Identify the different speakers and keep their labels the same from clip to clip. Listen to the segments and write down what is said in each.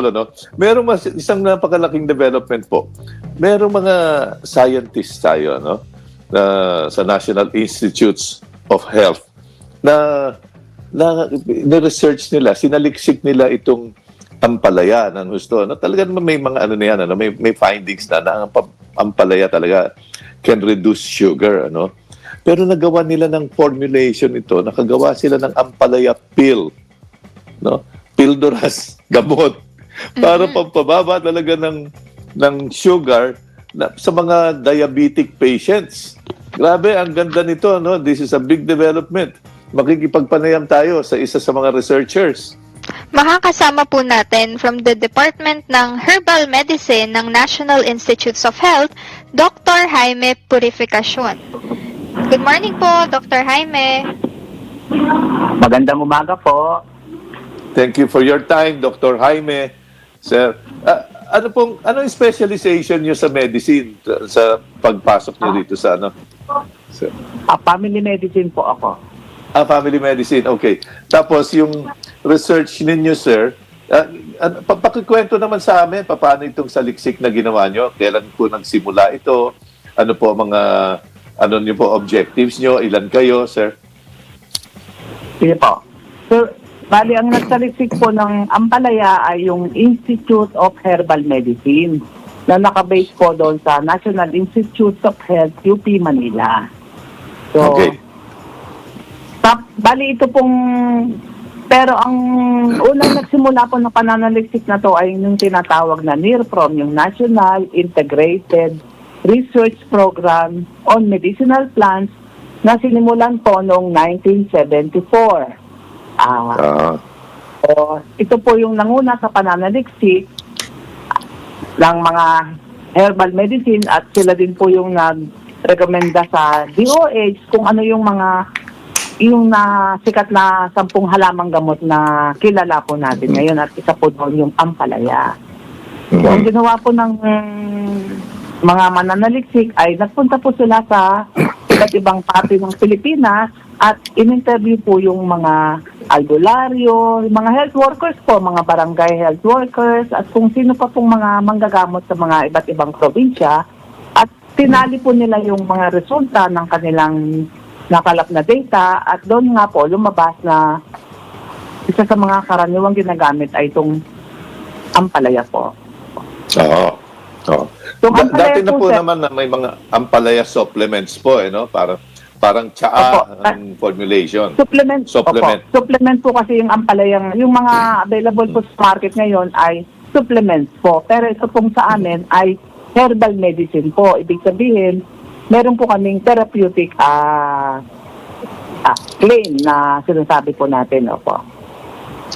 Speaker 1: no? Merong mas, isang napakalaking development po. Merong mga scientists tayo, no? Na, sa National Institutes of Health na na, na research nila, sinaliksik nila itong ampalaya ng gusto. No? Talaga naman may mga ano na yan, ano? may, may findings na na ang ampalaya talaga can reduce sugar. Ano? Pero nagawa nila ng formulation ito, nakagawa sila ng ampalaya pill. No? Pildoras, gamot. Para pampababa talaga ng, ng sugar na, sa mga diabetic patients. Grabe, ang ganda nito. No? This is a big development. Makikipagpanayam tayo sa isa sa mga researchers.
Speaker 2: Makakasama po natin from the Department ng Herbal Medicine ng National Institutes of Health, Dr. Jaime Purificacion. Good morning po, Dr. Jaime.
Speaker 3: Magandang umaga po.
Speaker 1: Thank you for your time, Dr. Jaime. Sir, ah, ano pong ano specialization niyo sa medicine sa- pagpasok niyo dito sa ano? Sir.
Speaker 3: Ah, family medicine po ako.
Speaker 1: Ah, family medicine. Okay. Tapos yung research ninyo, sir, uh, uh, pakikwento naman sa amin paano itong saliksik na ginawa nyo? Kailan po nagsimula ito? Ano po mga ano niyo po objectives nyo? Ilan kayo, sir?
Speaker 3: Sige po. So, bali ang nagsaliksik po ng Ampalaya ay yung Institute of Herbal Medicine na nakabase po doon sa National Institute of Health UP Manila. So,
Speaker 1: Okay.
Speaker 3: tap, bali ito pong pero ang unang nagsimula po ng pananaliksik na to ay yung tinatawag na NIRPROM, yung National Integrated Research Program on Medicinal Plants na sinimulan po noong 1974. Ah,
Speaker 1: Ah,
Speaker 3: So, ito po yung nanguna sa pananaliksik ng mga herbal medicine at sila din po yung nag-recommenda sa DOH kung ano yung mga yung na sikat na sampung halamang gamot na kilala po natin ngayon at isa po doon yung ampalaya. So, ang ginawa po ng mm, mga mananaliksik ay nagpunta po sila sa iba't ibang parte ng Pilipinas at in-interview po yung mga albularyo, yung mga health workers po, mga barangay health workers, at kung sino pa pong mga manggagamot sa mga iba't ibang probinsya. At tinali po nila yung mga resulta ng kanilang nakalap na data at doon nga po lumabas na isa sa mga karaniwang ginagamit ay itong ampalaya po.
Speaker 1: Oo. Oo.
Speaker 3: Yung
Speaker 1: Da- dati na
Speaker 3: po,
Speaker 1: po naman na may mga ampalaya supplements po, eh, no? Para, parang tsaa
Speaker 3: Opo.
Speaker 1: ang formulation.
Speaker 3: Supplement.
Speaker 1: Supplement.
Speaker 3: Opo. Supplement po kasi yung ampalayang, yung mga available po sa market ngayon ay supplements po. Pero ito pong sa amin ay herbal medicine po. Ibig sabihin, meron po kaming therapeutic ah ah, claim na sinasabi po natin. Opo.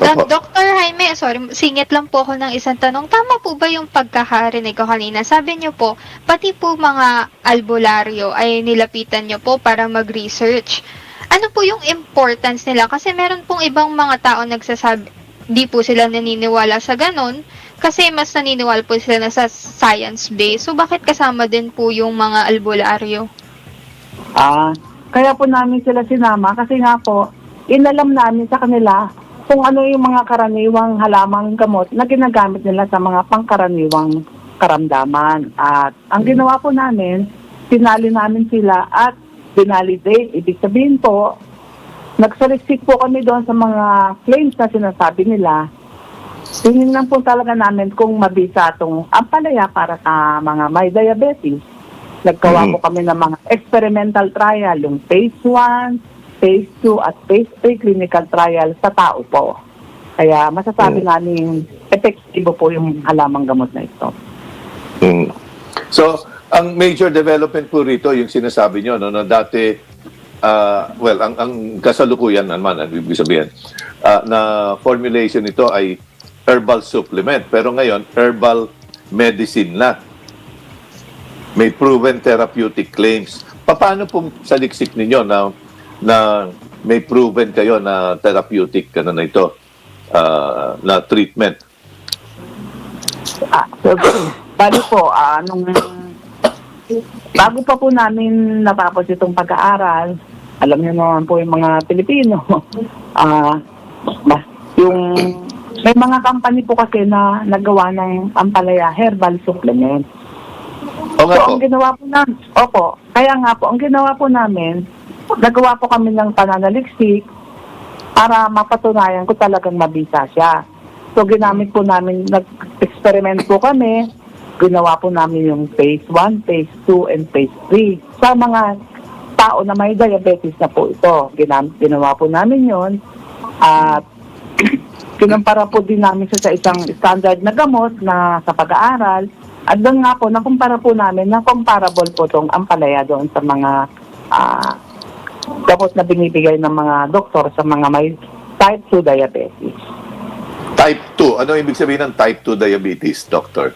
Speaker 2: Ah,
Speaker 1: Opo.
Speaker 2: Dr. Jaime, sorry, singit lang po ako ng isang tanong. Tama po ba yung pagkakarinig ko kanina? Sabi niyo po, pati po mga albularyo ay nilapitan niyo po para mag-research. Ano po yung importance nila? Kasi meron pong ibang mga tao nagsasabi, di po sila naniniwala sa ganun. Kasi mas naniniwala po sila na sa science base. So, bakit kasama din po yung mga albularyo?
Speaker 3: Ah, kaya po namin sila sinama kasi nga po, inalam namin sa kanila kung ano yung mga karaniwang halamang gamot na ginagamit nila sa mga pangkaraniwang karamdaman. At ang ginawa po namin, sinali namin sila at binalidate. Ibig sabihin po, nagsaliksik po kami doon sa mga claims na sinasabi nila. Tingin lang po talaga namin kung mabisa itong ampalaya para sa mga may diabetes. Nagkawa
Speaker 1: Mhm.
Speaker 3: po kami ng mga experimental trial, yung phase 1, phase 2, at phase 3 clinical trial sa tao po. Kaya masasabi
Speaker 1: Mhm.
Speaker 3: namin epektibo po yung halamang gamot na ito.
Speaker 1: Mm. So, ang major development po rito, yung sinasabi nyo, no, na dati, ah, well, ang, ang kasalukuyan naman, ang ibig sabihin, ah, na formulation nito ay herbal supplement. Pero ngayon, herbal medicine na. May proven therapeutic claims. Paano po saliksik ninyo na, na may proven kayo na therapeutic ano na ito, ah, na treatment?
Speaker 3: Ah, so, bali po, ah, nung bago pa po namin natapos itong pag-aaral, alam niyo naman po yung mga Pilipino, ah, mas- yung May mga company po kasi na nagawa ng ampalaya herbal supplement.
Speaker 1: O nga
Speaker 3: So,
Speaker 1: po.
Speaker 3: ang ginawa po namin, opo, kaya nga po, ang ginawa po namin, nagawa po kami ng pananaliksik para mapatunayan ko talagang mabisa siya. So, ginamit po namin, nag-experiment po kami, ginawa po namin yung phase 1, phase 2, and phase 3. Sa mga tao na may diabetes na po ito, ginam- ginawa po namin yon at kinumpara po din namin sa isang standard na gamot na sa pag-aaral. At doon nga po, nakumpara po namin na comparable po itong ampalaya doon sa mga ah, gamot na binibigay ng mga doktor sa mga may type 2 diabetes.
Speaker 1: Type 2. Ano ibig sabihin ng type 2 diabetes, doctor?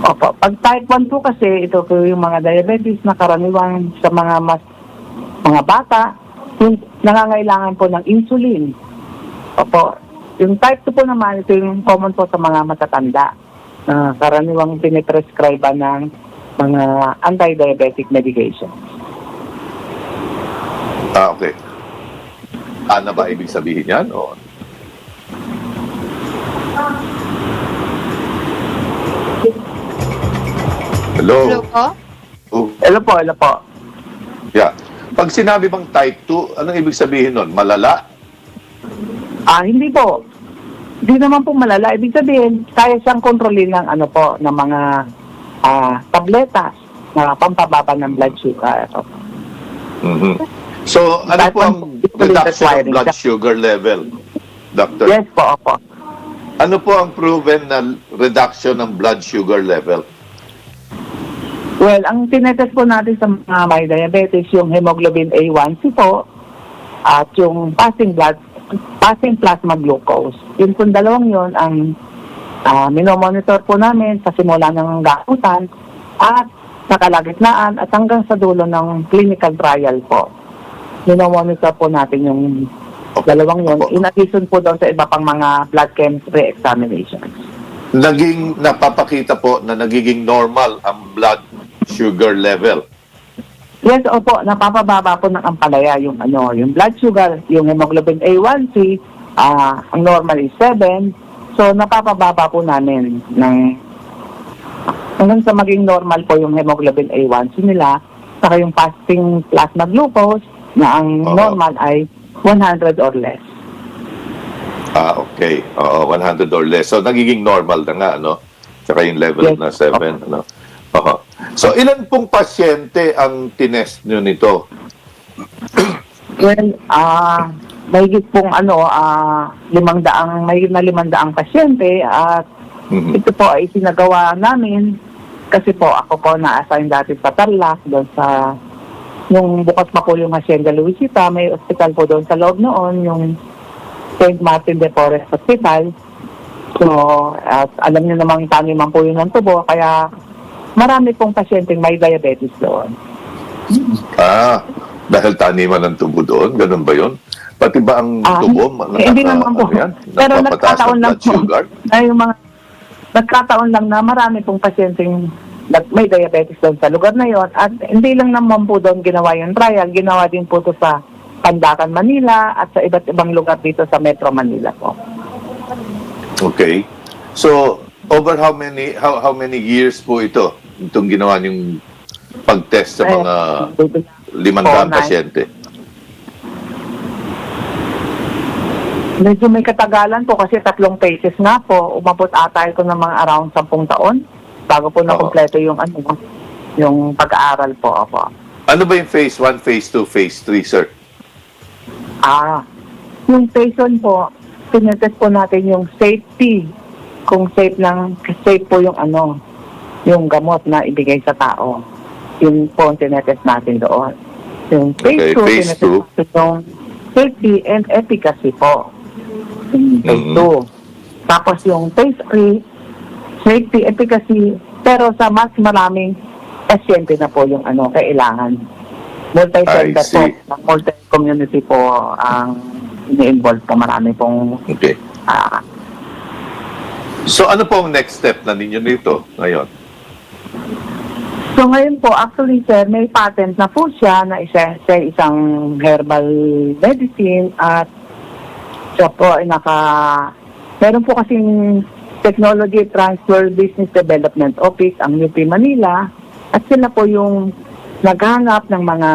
Speaker 3: Opo. Pag type 1 po kasi, ito po yung mga diabetes na karaniwang sa mga mas mga bata, yung nangangailangan po ng insulin. Opo. Yung type 2 po naman, ito yung common po sa mga matatanda na karaniwang piniprescribe ng mga anti-diabetic medication.
Speaker 1: Ah, okay. Ano ba ibig sabihin yan? O... Hello?
Speaker 2: Hello po?
Speaker 1: Oh,
Speaker 3: Hello po, hello po.
Speaker 1: yeah. Pag sinabi bang type 2, anong ibig sabihin nun? Malala?
Speaker 3: Ah, hindi po. Hindi naman po malala. Ibig sabihin, kaya siyang kontrolin ng ano po, ng mga ah, tabletas na pampababa ng blood sugar.
Speaker 1: Mhm. So, ano po ang
Speaker 3: 1 po,
Speaker 1: reduction of blood sugar level, doctor?
Speaker 3: Yes po, opo.
Speaker 1: Ano po ang proven na reduction ng blood sugar level?
Speaker 3: Well, ang tinetest po natin sa mga may diabetes, yung hemoglobin A1C po, at yung fasting blood, fasting plasma glucose. Yun po dalawang yun ang ah, minomonitor po namin sa simula ng gakutan at sa kalagitnaan at hanggang sa dulo ng clinical trial po. Minomonitor po natin yung dalawang yun. In addition po doon sa iba pang mga blood chemistry examinations.
Speaker 1: Naging, napapakita po na nagiging normal ang blood sugar level.
Speaker 3: Yes, opo, napapababa po ng ampalaya yung ano, yung blood sugar, yung hemoglobin A1C, ah, ang normal is 7. So napapababa po namin ng hanggang sa maging normal po yung hemoglobin A1C nila, saka yung fasting plasma glucose na ang
Speaker 1: Oo.
Speaker 3: normal ay 100 or less.
Speaker 1: Ah, okay. Oo, 100 or less. So, nagiging normal na nga, no? Tsaka yung level
Speaker 3: Yes.
Speaker 1: na 7, ano? Oo. So, ilan pong pasyente ang tinest nyo nito?
Speaker 3: Well, ah, mahigit pong ano, ah, limang daang, may na limang daang pasyente at
Speaker 1: Mhm.
Speaker 3: Ito po ay sinagawa namin kasi po ako po na-assign dati sa Tarlac doon sa yung bukas pa po yung Hacienda Luisita, may hospital po doon sa loob noon, yung St. Martin de Porres Hospital. So, at alam niyo namang taniman po yun ng tubo, kaya marami pong pasyenteng may diabetes doon.
Speaker 1: Ah, dahil taniman ng tubo doon? Ganun ba yun? Pati ba ang
Speaker 3: Ah,
Speaker 1: tubo?
Speaker 3: eh, hindi
Speaker 1: nakaka-
Speaker 3: naman po.
Speaker 1: ano yan?
Speaker 3: Pero nagkataon
Speaker 1: ng
Speaker 3: lang po. Na yung mga nagkataon lang na marami pong pasyenteng may diabetes doon sa lugar na yon at hindi lang naman po doon ginawa yung trial, ginawa din po to sa Pandakan, Manila at sa iba't ibang lugar dito sa Metro Manila po.
Speaker 1: Okay. So, over how many how how many years po ito? Itong ginawa yung pag-test sa
Speaker 3: Eh,
Speaker 1: mga
Speaker 3: nine.
Speaker 1: pasyente.
Speaker 3: Medyo may katagalan po kasi tatlong phases nga po. Umabot ata ito ng mga around 10 taon bago po na
Speaker 1: Oo.
Speaker 3: kompleto yung ano yung pag-aaral po. Opo.
Speaker 1: Ano ba yung phase 1, phase 2, phase 3, sir?
Speaker 3: Ah, yung phase 1 po, tinetest po natin yung safety. Kung safe lang, safe po yung ano, yung gamot na ibigay sa tao. Yun po ang tinetest natin doon. Yung phase
Speaker 1: Okay,
Speaker 3: 2,
Speaker 1: phase
Speaker 3: tinetest natin yung safety and efficacy po. Yung phase
Speaker 1: Mhm.
Speaker 3: 2. Tapos yung phase 3, safety, efficacy, pero sa mas maraming pasyente na po yung ano, kailangan. Multi-center po, multi-community po ang ini-involve po. Marami pong
Speaker 1: Okay.
Speaker 3: ah,
Speaker 1: So, ano po ang next step na ninyo nito ngayon?
Speaker 3: So ngayon po, actually sir, may patent na po siya na isa, sa isang herbal medicine at siya po ay naka meron po kasing Technology Transfer Business Development Office, ang UP Manila, at sila po yung naghanap ng mga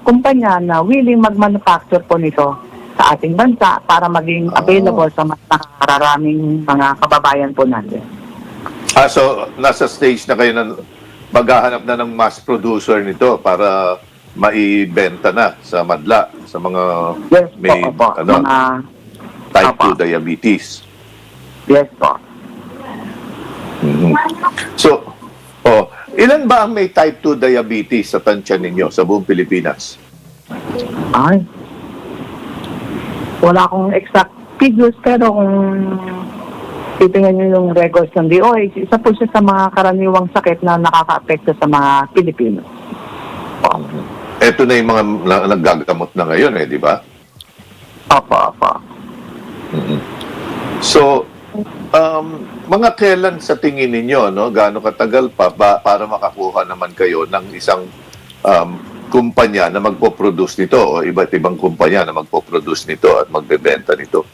Speaker 3: kumpanya na willing mag-manufacture po nito sa ating bansa para maging
Speaker 1: Oh.
Speaker 3: available sa mas nakakaraming mga kababayan po natin.
Speaker 1: Ah, so nasa stage na kayo na maghahanap na ng mass producer nito para maibenta na sa madla, sa mga
Speaker 3: Yes
Speaker 1: May,
Speaker 3: po, opo.
Speaker 1: ano?
Speaker 3: Mga,
Speaker 1: type
Speaker 3: Apa.
Speaker 1: 2 diabetes.
Speaker 3: yes po.
Speaker 1: So, oh, ilan ba ang may type 2 diabetes sa tansya ninyo sa buong Pilipinas?
Speaker 3: Ay. Wala akong exact figures pero kung titingnan nyo yung records ng DOH, isa po siya sa mga karaniwang sakit na nakaka-apekto sa mga Pilipino.
Speaker 1: Ito na yung mga na- naggagamot na ngayon eh, di ba?
Speaker 3: Opo, opo.
Speaker 1: Mhm. So, um, mga kailan sa tingin ninyo, no, gaano katagal pa ba, para makakuha naman kayo ng isang um, kumpanya na magpo-produce nito o iba't ibang kumpanya na magpo-produce nito at magbebenta nito?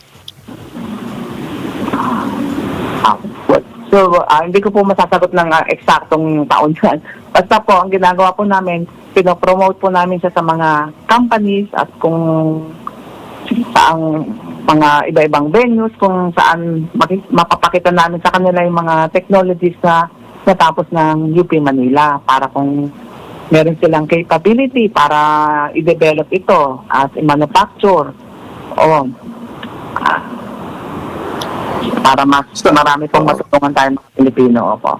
Speaker 3: Ah, So, ah, hindi ko po masasagot ng ah, eksaktong taon yan. Basta po, ang ginagawa po namin, pinopromote po namin siya sa mga companies at kung saang mga iba-ibang venues, kung saan mapapakita namin sa kanila yung mga technologies na natapos ng UP Manila para kung meron silang capability para i-develop ito as manufacture o ah, para mas marami pong
Speaker 1: Oo.
Speaker 3: matutungan tayo mga Pilipino. Opo.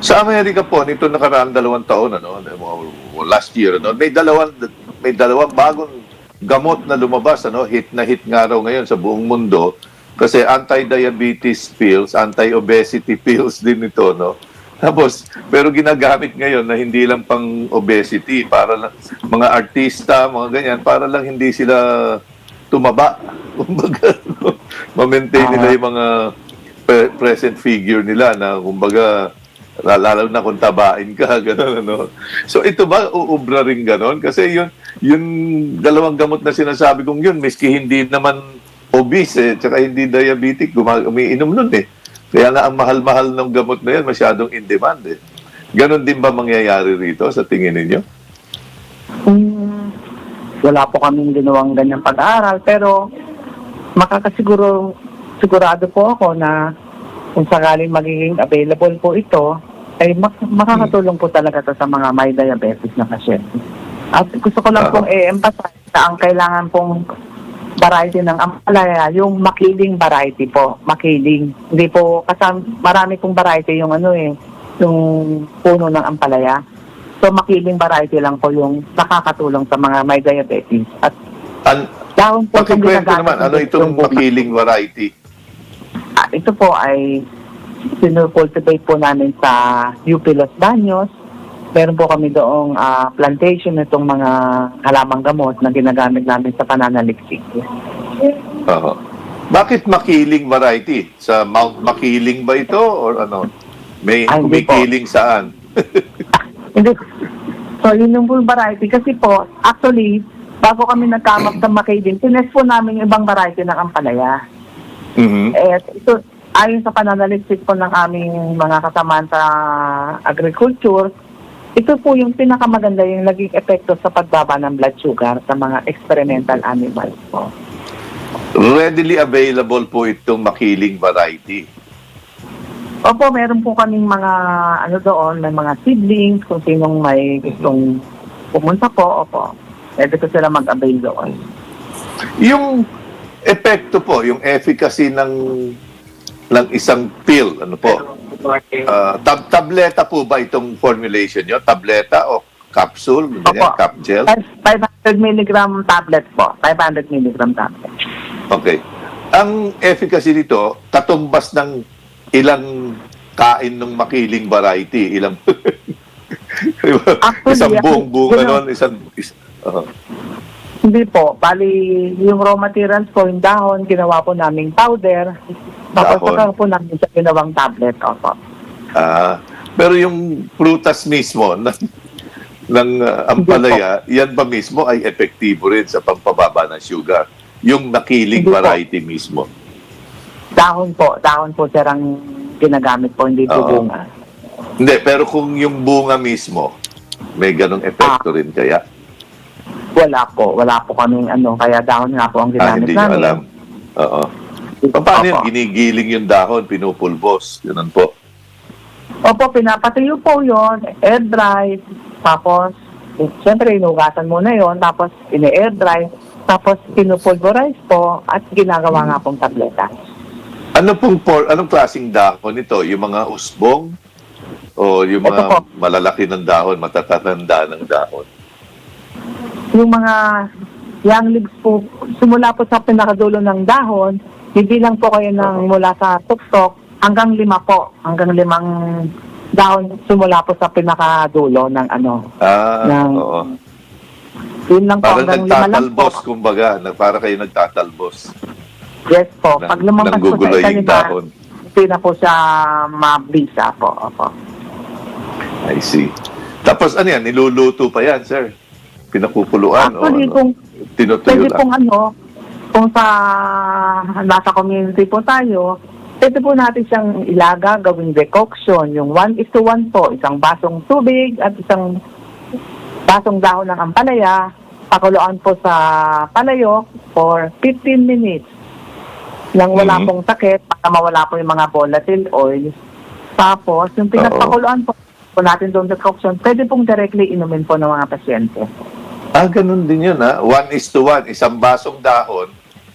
Speaker 1: Sa Amerika po, nito nakaraang dalawang taon, ano, o last year, ano, may dalawang, may dalawang bagong gamot na lumabas, ano, hit na hit nga raw ngayon sa buong mundo. Kasi anti-diabetes pills, anti-obesity pills din ito, no? Tapos, pero ginagamit ngayon na hindi lang pang obesity, para lang, mga artista, mga ganyan, para lang hindi sila tumaba. Kumbaga, no? ma-maintain nila yung mga pre- present figure nila na kumbaga lalo na kung tabain ka gano'n ano. So ito ba uubra rin gano'n kasi yun yung dalawang gamot na sinasabi kong yun miski hindi naman obese eh, tsaka hindi diabetic umiinom nun eh. Kaya nga ang mahal-mahal ng gamot na yan masyadong in demand eh. Ganon din ba mangyayari rito sa tingin ninyo?
Speaker 3: Hmm, wala po kaming ginawang ganyang pag-aaral pero makakasiguro sigurado po ako na kung sakaling magiging available po ito ay mak- makakatulong po talaga to sa mga may diabetes na pasyente. At gusto ko lang
Speaker 1: Ah.
Speaker 3: pong i-emphasize na ang kailangan pong variety ng ampalaya, yung makiling variety po, makiling. Hindi po, kasi marami pong variety yung ano eh, yung puno ng ampalaya. So makiling variety lang po yung nakakatulong sa mga may diabetes. At
Speaker 1: An
Speaker 3: dahon po yung
Speaker 1: Pakikwento
Speaker 3: ginagamit
Speaker 1: naman, ano
Speaker 3: ng
Speaker 1: itong
Speaker 3: yung-
Speaker 1: makiling variety?
Speaker 3: Ah, ito po ay sinukultivate po namin sa UP Los Baños. Meron po kami doong ah, plantation nitong mga halamang gamot na ginagamit namin sa pananaliksik.
Speaker 1: Oo. Bakit makiling variety? Sa Mount Makiling ba ito or ano? May
Speaker 3: Ay, po.
Speaker 1: kumikiling saan?
Speaker 3: Hindi. So, yun yung po yung variety. Kasi po, actually, bago kami nagkamap sa Makidin, tinest po namin yung ibang variety ng ampalaya.
Speaker 1: Mhm.
Speaker 3: Eh, ito, ayon sa pananaliksik po ng aming mga kasamaan sa agriculture, ito po yung pinakamaganda yung naging epekto sa pagbaba ng blood sugar sa mga experimental animals po.
Speaker 1: Readily available po itong makiling variety.
Speaker 3: Opo, meron po kaming mga ano doon, may mga siblings, kung sinong may gustong pumunta po, opo. Pwede ko sila mag-avail doon.
Speaker 1: Yung epekto po, yung efficacy ng ng isang pill, ano po? Ah, tab tableta po ba itong formulation nyo? Tableta o capsule? Ganyan,
Speaker 3: Opo.
Speaker 1: cap gel?
Speaker 3: 500 milligram tablet po. 500 milligram tablet.
Speaker 1: Okay. Ang efficacy nito, katumbas ng ilang kain ng makiling variety, ilang
Speaker 3: Actually,
Speaker 1: isang buong bunga
Speaker 3: yun ang-
Speaker 1: nun, isang is, uh,
Speaker 3: Hindi po. Bali, yung raw materials po, yung dahon, ginawa po namin powder. Tapos
Speaker 1: Dahon.
Speaker 3: saka po namin sa ginawang tablet. Opo.
Speaker 1: ah, pero yung prutas mismo ng, ng uh, ampalaya, yan ba mismo ay epektibo rin sa pampababa ng sugar? Yung makiling
Speaker 3: Hindi po.
Speaker 1: variety mismo.
Speaker 3: Dahon po, dahon po sir ang ginagamit po, hindi po
Speaker 1: Oo.
Speaker 3: bunga.
Speaker 1: Hindi, pero kung yung bunga mismo, may ganong epekto rin kaya?
Speaker 3: Wala po, wala po kaming ano, kaya dahon nga po ang
Speaker 1: Ah,
Speaker 3: ginamit
Speaker 1: hindi nyo
Speaker 3: namin.
Speaker 1: alam. Oo. Paano yun?
Speaker 3: Opo.
Speaker 1: Ginigiling yung dahon, pinupulbos. Ganun po.
Speaker 3: Opo, pinapatuyo po yon air dry, tapos, eh, siyempre, inugasan muna yon tapos ini-air dry, tapos pinupulverize po, at ginagawa nga pong tableta.
Speaker 1: Ano pong por, anong klaseng dahon ito? Yung mga usbong? O yung
Speaker 3: Ito
Speaker 1: mga
Speaker 3: po.
Speaker 1: malalaki ng dahon, matatanda ng dahon?
Speaker 3: Yung mga young leaves po, simula po sa pinakadulo ng dahon, hindi lang po kayo ng mula sa tuktok, hanggang lima po, hanggang limang dahon simula po sa pinakadulo ng ano.
Speaker 1: Ah,
Speaker 3: Ng-
Speaker 1: oo.
Speaker 3: Yun lang po,
Speaker 1: Parang
Speaker 3: hanggang lima lang po.
Speaker 1: nagtatalbos, kumbaga. Na, para kayo nagtatalbos.
Speaker 3: Yes po.
Speaker 1: Nang-
Speaker 3: Pag lumampas po sa
Speaker 1: nanggugulay
Speaker 3: isa
Speaker 1: yung dahon.
Speaker 3: hindi na po siya mabisa po. Opo.
Speaker 1: I see. Tapos ano yan? Niluluto pa yan, sir? Pinakukuluan?
Speaker 3: Actually,
Speaker 1: o ano?
Speaker 3: kung
Speaker 1: Tinutuyo
Speaker 3: pwede pong ano, kung sa nasa community po tayo, pwede po natin siyang ilaga, gawing decoction. Yung 1 is to 1 po, isang basong tubig at isang basong dahon ng ampalaya, pakuluan po sa palayok for 15 minutes nang wala
Speaker 1: Mhm.
Speaker 3: pong sakit para mawala po yung mga volatile oils. Tapos, yung pinagpakuluan po, po natin doon decoction, pwede pong directly inumin po ng mga pasyente.
Speaker 1: Ah, ganun din yun, ha? One is to one. Isang basong dahon,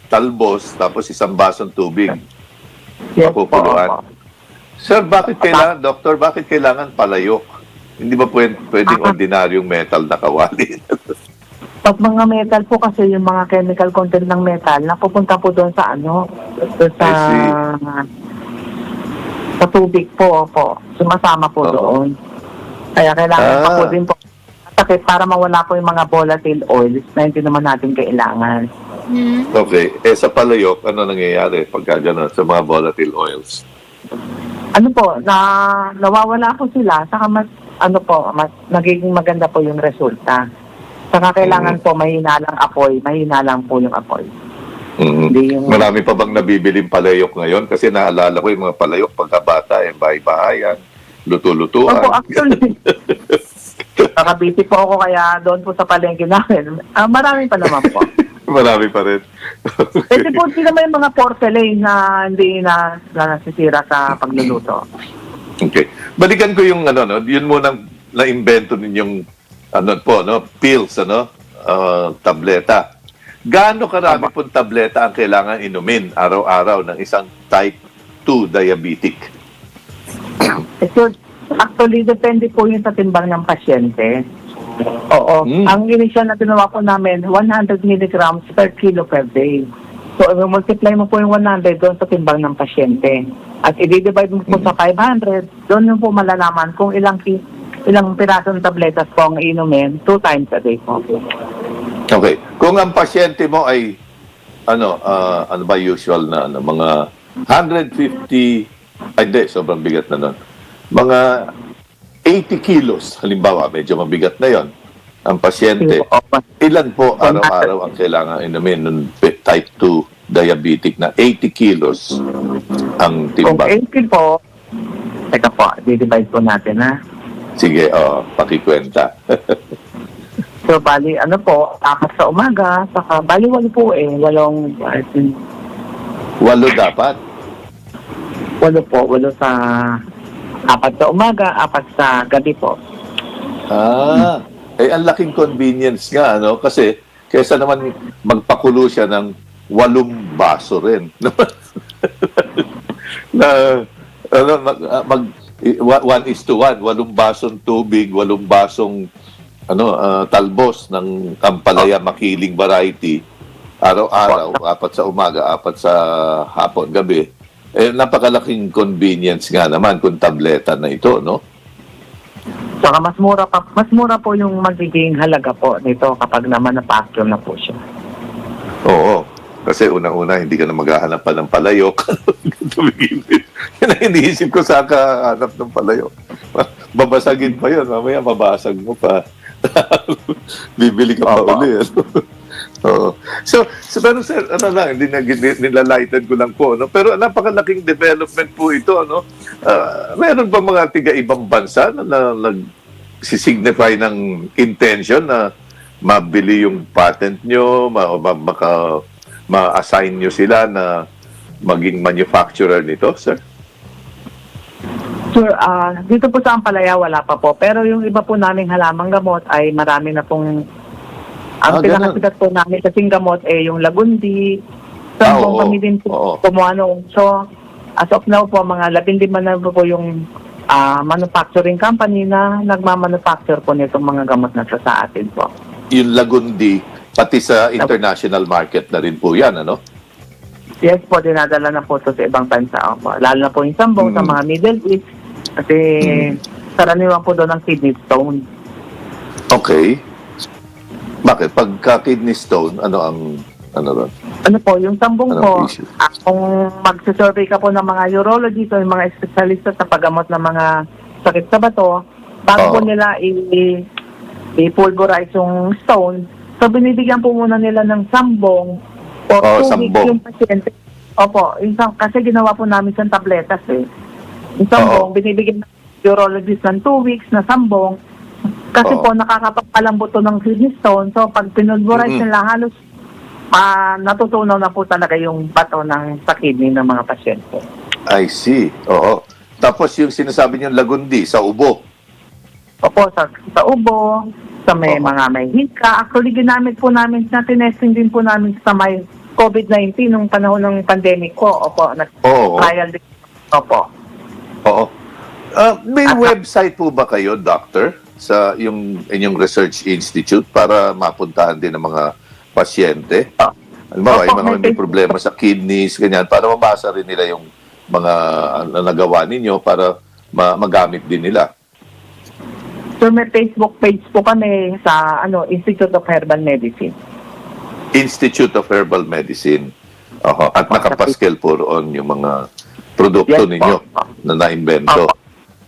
Speaker 1: talbos, tapos isang basong tubig.
Speaker 3: Yes po,
Speaker 1: Pakukuluan.
Speaker 3: opo.
Speaker 1: Sir, bakit kailangan, doktor, bakit kailangan palayok? Hindi ba pwede, pwedeng
Speaker 3: Ah.
Speaker 1: ordinaryong metal na kawali?
Speaker 3: Pag mga metal po kasi yung mga chemical content ng metal napupunta po doon sa ano, doon sa sa tubig po, po. Sumasama po
Speaker 1: Oo.
Speaker 3: doon. Kaya kailangan pa
Speaker 1: Ah.
Speaker 3: po din po sakit para mawala po yung mga volatile oils na hindi naman natin kailangan.
Speaker 2: Hmm.
Speaker 1: okay. Eh, sa palayok, ano nangyayari pagka gano'n sa mga volatile oils?
Speaker 3: Ano po, na nawawala po sila, saka mas, ano po, mas nagiging maganda po yung resulta. Saka kailangan po mahina lang apoy, mahina lang po yung apoy.
Speaker 1: Mm.
Speaker 3: Hindi yung
Speaker 1: Marami pa bang nabibiling palayok ngayon? Kasi naalala ko yung mga palayok pagkabata, eh, bahay-bahayan, luto-lutuan.
Speaker 3: Opo, actually. Nakabiti po ako kaya doon po sa palengke namin. Ah, marami pa naman po.
Speaker 1: Marami pa rin.
Speaker 3: Pwede po din naman yung mga porcelain na hindi na, na nasisira sa pagluluto.
Speaker 1: okay. Balikan ko yung ano, no? yun munang na-invento ninyong ano po, no? pills, ano? Ah, tableta. Gaano karami pong tableta ang kailangan inumin araw-araw ng isang type 2 diabetic?
Speaker 3: So, actually, depende po yun sa timbang ng pasyente. Oo.
Speaker 1: Mm.
Speaker 3: Ang initial na ginawa po namin, 100 milligrams per kilo per day. So, i-multiply mo po yung 100 doon sa timbang ng pasyente. At i-divide mo po sa 500, doon yung po malalaman kung ilang ilang pirasong tabletas po ang inumin two times a day po.
Speaker 1: Okay. Kung ang pasyente mo ay ano, ah, ano ba usual na ano, mga 150 ay hindi, sobrang bigat na nun. Mga 80 kilos, halimbawa, medyo mabigat na yon ang pasyente. Ilan po araw-araw ang kailangan inumin ng type 2 diabetic na 80 kilos ang
Speaker 3: Kung
Speaker 1: timbang?
Speaker 3: 80 po, teka po, di-divide po natin ha.
Speaker 1: Sige, oh, pakikwenta.
Speaker 3: So, bali, ano po, apat sa umaga, saka bali walo po eh, walong, I think,
Speaker 1: Walo dapat.
Speaker 3: walo po, walo sa apat sa umaga, apat sa gabi po.
Speaker 1: Ah, eh ang laking convenience nga, ano? Kasi kaysa naman magpakulo siya ng walong baso rin. na, ano, mag, ah, mag, one is to one, walong basong tubig, walong basong ano, ah, talbos ng kampalaya makiling variety, araw-araw, apat sa umaga, apat sa hapon, gabi. Eh, napakalaking convenience nga naman kung tableta na ito, no?
Speaker 3: Saka mas mura pa, mas mura po yung magiging halaga po nito kapag naman na-vacuum na po siya.
Speaker 1: Oo. Kasi unang-una, hindi ka na maghahanap pa ng palayok. Yan ang iniisip ko sa kahanap ng palayok. Babasagin pa yun. Mamaya mabasag mo pa. Bibili ka pa
Speaker 3: Opo.
Speaker 1: uli. Ano? So, so pero sir, ano lang, hindi na nilalighted ko lang po, no? Pero napakalaking development po ito, no? Ah, meron ba mga tiga ibang bansa na, na nag-signify ng intention na mabili yung patent nyo, ma, ma, maka, ma-assign nyo sila na maging manufacturer nito, sir?
Speaker 3: Sure, ah, dito po sa Ampalaya wala pa po. Pero yung iba po naming halamang gamot ay marami na pong ang
Speaker 1: Ah, ganun.
Speaker 3: pinakasikat po namin kasing gamot ay yung lagundi.
Speaker 1: Ah,
Speaker 3: Sambong
Speaker 1: oo.
Speaker 3: kami din po
Speaker 1: Oo.
Speaker 3: kumuha noon. So, as of now po, mga labindima na po yung ah, manufacturing company na nagmamanufacture po nitong mga gamot na sa atin po.
Speaker 1: Yung Lagundi, pati sa international market na rin po yan, ano?
Speaker 3: Yes po, dinadala na po to sa ibang bansa. Opo. Lalo na po yung sambong sa
Speaker 1: Mm.
Speaker 3: mga Middle East. Kasi karaniwan po doon ang kidney stone.
Speaker 1: Okay. Bakit? Pagka kidney stone, ano ang, ano ron?
Speaker 3: Ano po, yung sambong
Speaker 1: Anong
Speaker 3: po,
Speaker 1: issue?
Speaker 3: ah, kung magsasurvey ka po ng mga urologist o yung mga espesyalista sa paggamot ng mga sakit sa bato, bago po
Speaker 1: Oo.
Speaker 3: nila i- i-pulverize yung stone, so binibigyan po muna nila ng sambong for
Speaker 1: Oo,
Speaker 3: two weeks
Speaker 1: sambong.
Speaker 3: yung pasyente. Opo, yung, sam- kasi ginawa po namin siyang tabletas eh. Yung sambong,
Speaker 1: Oo.
Speaker 3: binibigyan ng urologist ng two weeks na sambong, kasi
Speaker 1: Oo.
Speaker 3: po nakakapagpalambot to ng kidney stone, so pag pinulverize
Speaker 1: Mm-mm.
Speaker 3: nila, halos ah natutunaw na po talaga yung bato ng sa kidney ng mga pasyente.
Speaker 1: I see. Oo. Tapos yung sinasabi niyo Lagundi sa ubo.
Speaker 3: Opo, sa, sa ubo, sa may
Speaker 1: Oo.
Speaker 3: mga may hika. Actually, ginamit po namin, na tinesting din po namin sa may COVID-19 nung panahon ng pandemic po. Opo,
Speaker 1: Oo.
Speaker 3: nag-trial din. Opo.
Speaker 1: Oo. Ah, may
Speaker 3: At-
Speaker 1: website po ba kayo, doctor, sa yung inyong research institute para mapuntahan din ng mga pasyente? Halimbawa, yung mga
Speaker 3: may
Speaker 1: problema sa kidneys, ganyan, para mabasa rin nila yung mga ano, nagawa ninyo para ma- magamit din nila.
Speaker 3: So, may Facebook page po kami sa ano Institute of Herbal Medicine.
Speaker 1: Institute of Herbal Medicine. Oho. At nakapaskel po roon yung mga produkto
Speaker 3: Yes po.
Speaker 1: ninyo na naimbento.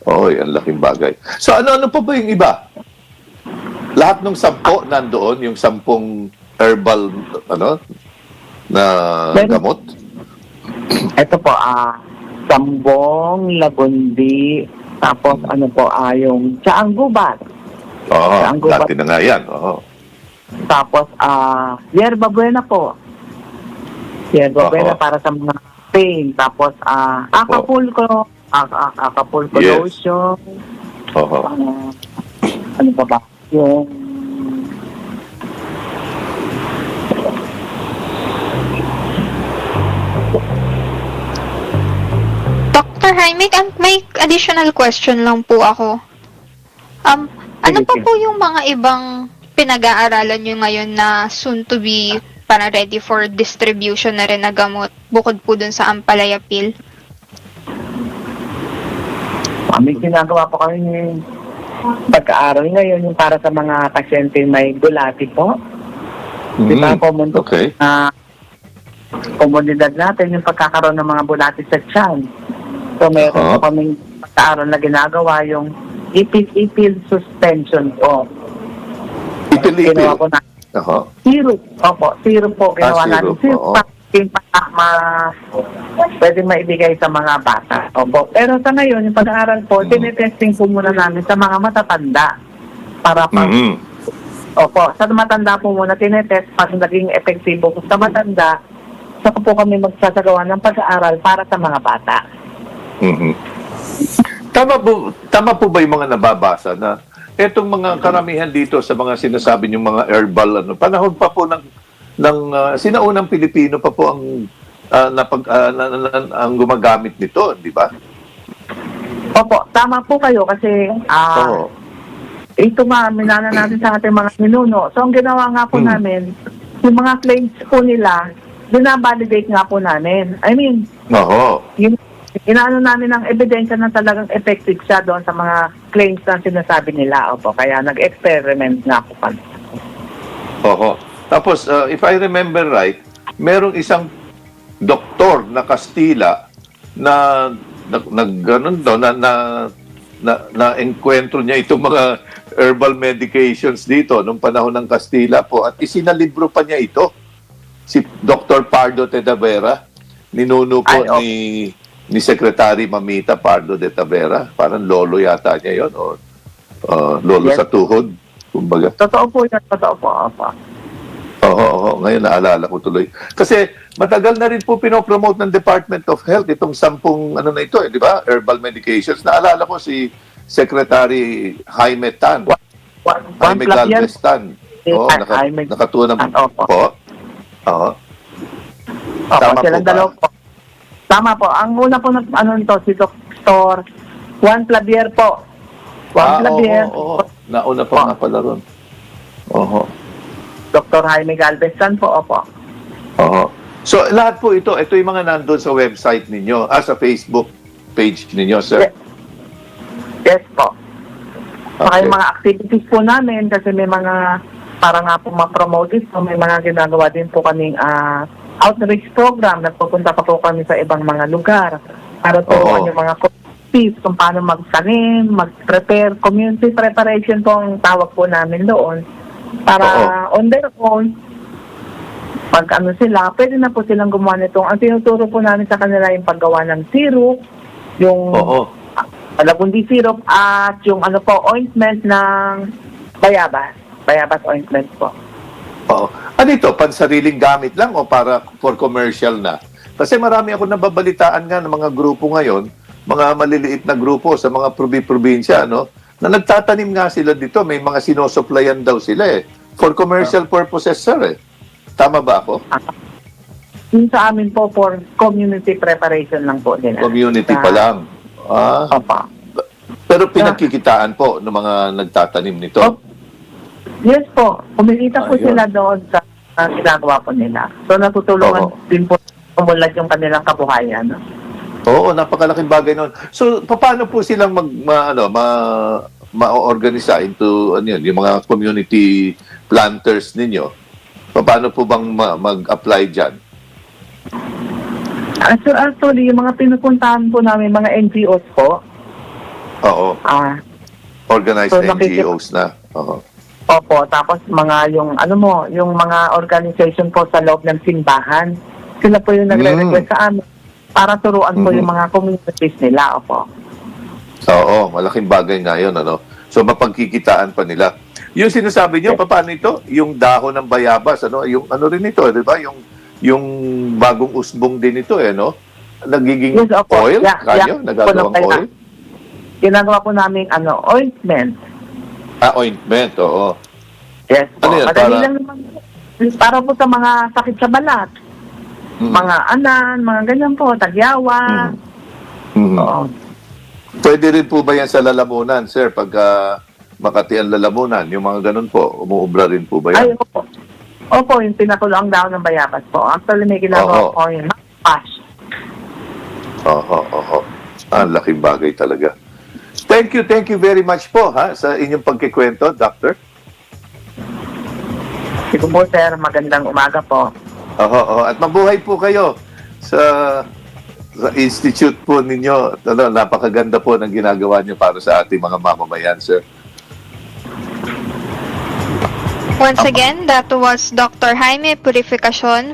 Speaker 1: Oy, ang laking bagay. So ano-ano pa ba yung iba? Lahat ng sampo nandoon, yung sampung herbal ano na
Speaker 3: Meron.
Speaker 1: gamot?
Speaker 3: Ito po, ah, sambong, lagundi, tapos ano po, ah, yung tsaang gubat.
Speaker 1: Oo,
Speaker 3: Ang gubat.
Speaker 1: dati na nga yan. Oo.
Speaker 3: Tapos, ah, yerba buena po. Yerba
Speaker 1: Oo.
Speaker 3: buena para sa mga pain. Tapos, ah, acapulco. Ah, ah, acapulco
Speaker 1: Yes.
Speaker 3: lotion.
Speaker 1: Oo.
Speaker 3: Ah, ano pa ba? Yung...
Speaker 2: Dr. Jaime, may additional question lang po ako. Um, ano
Speaker 3: Sige,
Speaker 2: pa
Speaker 3: sige.
Speaker 2: po yung mga ibang pinag-aaralan nyo ngayon na soon to be para ready for distribution na rin na gamot bukod po dun sa Ampalaya Pill?
Speaker 3: Ah, may ginagawa po kami ng pagka-aral ngayon yung para sa mga pasyente may gulati po. Di ba,
Speaker 1: Mm,
Speaker 3: common
Speaker 1: Okay.
Speaker 3: na komunidad natin yung pagkakaroon ng mga bulati sa tiyan. So, meron
Speaker 1: Oo.
Speaker 3: po kaming pagkaaral na ginagawa yung ipil-ipil suspension po.
Speaker 1: Ipil-ipil.
Speaker 3: Ginawa po na
Speaker 1: Oo.
Speaker 3: syrup. Opo, syrup po. Ginawa
Speaker 1: Ah, syrup,
Speaker 3: syrup
Speaker 1: oo.
Speaker 3: Yung ma, pwede maibigay sa mga bata. Opo. Pero sa ngayon, yung pag-aaral po,
Speaker 1: Mm.
Speaker 3: tinitesting po muna namin sa mga matatanda. Para pag
Speaker 1: Mhm.
Speaker 3: Opo, sa matanda po muna tinetest, pag naging epektibo sa matanda, saka po kami magsasagawa ng pag-aaral para sa mga bata.
Speaker 1: Mhm. Tama po, tama po ba yung mga nababasa na etong mga karamihan dito sa mga sinasabi yung mga herbal ano panahon pa po ng ng ah, sinaunang Pilipino pa po ang ah, napag ah, na- na- na- ang gumagamit nito, di ba?
Speaker 3: Opo, tama po kayo kasi ah
Speaker 1: Oo.
Speaker 3: ito nga, minana natin sa ating mga ninuno. So, ang ginawa nga po
Speaker 1: Hmm.
Speaker 3: namin, yung mga claims po nila, binabalidate nga po namin. I mean,
Speaker 1: Oo.
Speaker 3: yung inaano namin ng ebidensya na talagang effective siya doon sa mga claims na sinasabi nila. Opo, kaya nag-experiment nga po kami.
Speaker 1: Oo. Tapos ah, if I remember right, merong isang doktor na Kastila na nag nag ganun daw na na na, na enkwentro niya itong mga herbal medications dito nung panahon ng Kastila po at isinalibro pa niya ito. Si Dr. Pardo de Tavera, ninuno po
Speaker 3: Ay, oh.
Speaker 1: ni ni Secretary Mamita Pardo de Tavera. Parang lolo yata niya yon o uh, lolo
Speaker 3: Yes.
Speaker 1: sa tuhod. Kumbaga.
Speaker 3: Totoo po yun, totoo po. Opo.
Speaker 1: Oo, oo, ngayon naalala ko tuloy. Kasi matagal na rin po pinopromote ng Department of Health itong sampung ano na ito, eh, di ba? Herbal medications. Naalala ko si Secretary Jaime Tan.
Speaker 3: One, one
Speaker 1: Jaime
Speaker 3: yan.
Speaker 1: Galvez Tan. Oo,
Speaker 3: Ah,
Speaker 1: naka, nakatuwa ng
Speaker 3: opo.
Speaker 1: po. Oo.
Speaker 3: Opo,
Speaker 1: Tama po ba?
Speaker 3: po. Tama po. Ang una po, ng- ano nito, si Dr. Juan Clavier po. Juan
Speaker 1: Ah,
Speaker 3: Clavier,
Speaker 1: oo, oo. Nauna pa
Speaker 3: Po.
Speaker 1: nga pala ron. Oo.
Speaker 3: Dr. Jaime Galvez San po, opo.
Speaker 1: Oo. So, lahat po ito, ito yung mga nandun sa website ninyo, ah, sa Facebook page ninyo, sir.
Speaker 3: Yes. Yes po. Saka
Speaker 1: Okay.
Speaker 3: yung mga activities po namin kasi may mga para nga po ma-promote ito, may mga ginagawa din po kaming ah, outreach program. Nagpupunta pa po kami sa ibang mga lugar para turuan yung mga communities kung paano magtanim, mag-prepare. Community preparation po ang tawag po namin doon. Para on their own, pag ano sila, pwede na po silang gumawa nitong, ang tinuturo po namin sa kanila yung paggawa ng syrup, yung
Speaker 1: Oo.
Speaker 3: Malabundi syrup at yung ano po, ointment ng bayabas. Bayabas ointment po.
Speaker 1: Oo. Ano ito? Pansariling gamit lang o para for commercial na? Kasi marami ako nababalitaan nga ng mga grupo ngayon, mga maliliit na grupo sa mga probi-probinsya, no? Na nagtatanim nga sila dito, may mga sinosupplyan daw sila eh. For commercial purposes, sir eh. Tama ba ako?
Speaker 3: Yung sa amin po for community preparation lang po nila.
Speaker 1: Community pa lang. Ah,
Speaker 3: Opo.
Speaker 1: pero pinagkikitaan po ng mga nagtatanim nito.
Speaker 3: Yes po. Kumikita po
Speaker 1: Ayun.
Speaker 3: sila doon sa uh, ginagawa po nila. So natutulungan
Speaker 1: Oo.
Speaker 3: din po umulad yung kanilang kabuhayan. no?
Speaker 1: Oo, napakalaking bagay noon. So, paano po silang mag ma, ano, ma ma-organisa into ano yun, yung mga community planters ninyo? Paano po bang ma- mag-apply diyan?
Speaker 3: Actually, actually, yung mga pinupuntahan po namin, mga NGOs po,
Speaker 1: Oo,
Speaker 3: ah,
Speaker 1: organized
Speaker 3: So, nakikita-
Speaker 1: NGOs na. Oo.
Speaker 3: Opo, tapos mga yung ano mo, yung mga organization po sa loob ng simbahan. Sila po yung nagre-request sa amin para turuan po
Speaker 1: Mhm.
Speaker 3: yung mga communities nila, opo.
Speaker 1: Oo, malaking bagay nga 'yon, ano. So mapagkikitaan pa nila. Yung sinasabi niyo, paano ito? Yung dahon ng bayabas, ano? Yung ano rin ito, 'di ba? Yung yung bagong usbong din ito, eh, no? Nagiging
Speaker 3: Yes,
Speaker 1: oil,
Speaker 3: Yeah,
Speaker 1: kanyo,
Speaker 3: yeah.
Speaker 1: nagagawang
Speaker 3: kayo
Speaker 1: oil.
Speaker 3: Ginagawa po namin ano, ointment.
Speaker 1: Ah, ointment, oo.
Speaker 3: Yes po.
Speaker 1: Ano yan,
Speaker 3: Madali
Speaker 1: para-
Speaker 3: lang naman. Para po sa mga sakit sa balat.
Speaker 1: Mm.
Speaker 3: Mga anan, mga ganyan po, tagyawa.
Speaker 1: Mhm.
Speaker 3: Oo.
Speaker 1: Pwede rin po ba yan sa lalamunan, sir? Pagka Makati ang lalamunan, yung mga ganun po, umuubra rin po ba
Speaker 3: Ay,
Speaker 1: yan?
Speaker 3: opo. Opo, yung pinakulo ang daon ng bayabas po. Actually, may ginagawa
Speaker 1: Oo.
Speaker 3: po yung pash.
Speaker 1: Oo, oo. Ah, laking bagay talaga. Thank you, thank you very much po ha sa inyong pagkikwento, Doctor.
Speaker 3: Sige po, sir. Magandang umaga po.
Speaker 1: Oo, oo. At mabuhay po kayo sa sa institute po ninyo. Ano, napakaganda po ng ginagawa niyo para sa ating mga mamamayan, sir.
Speaker 2: Once again, that was Dr. Jaime Purificacion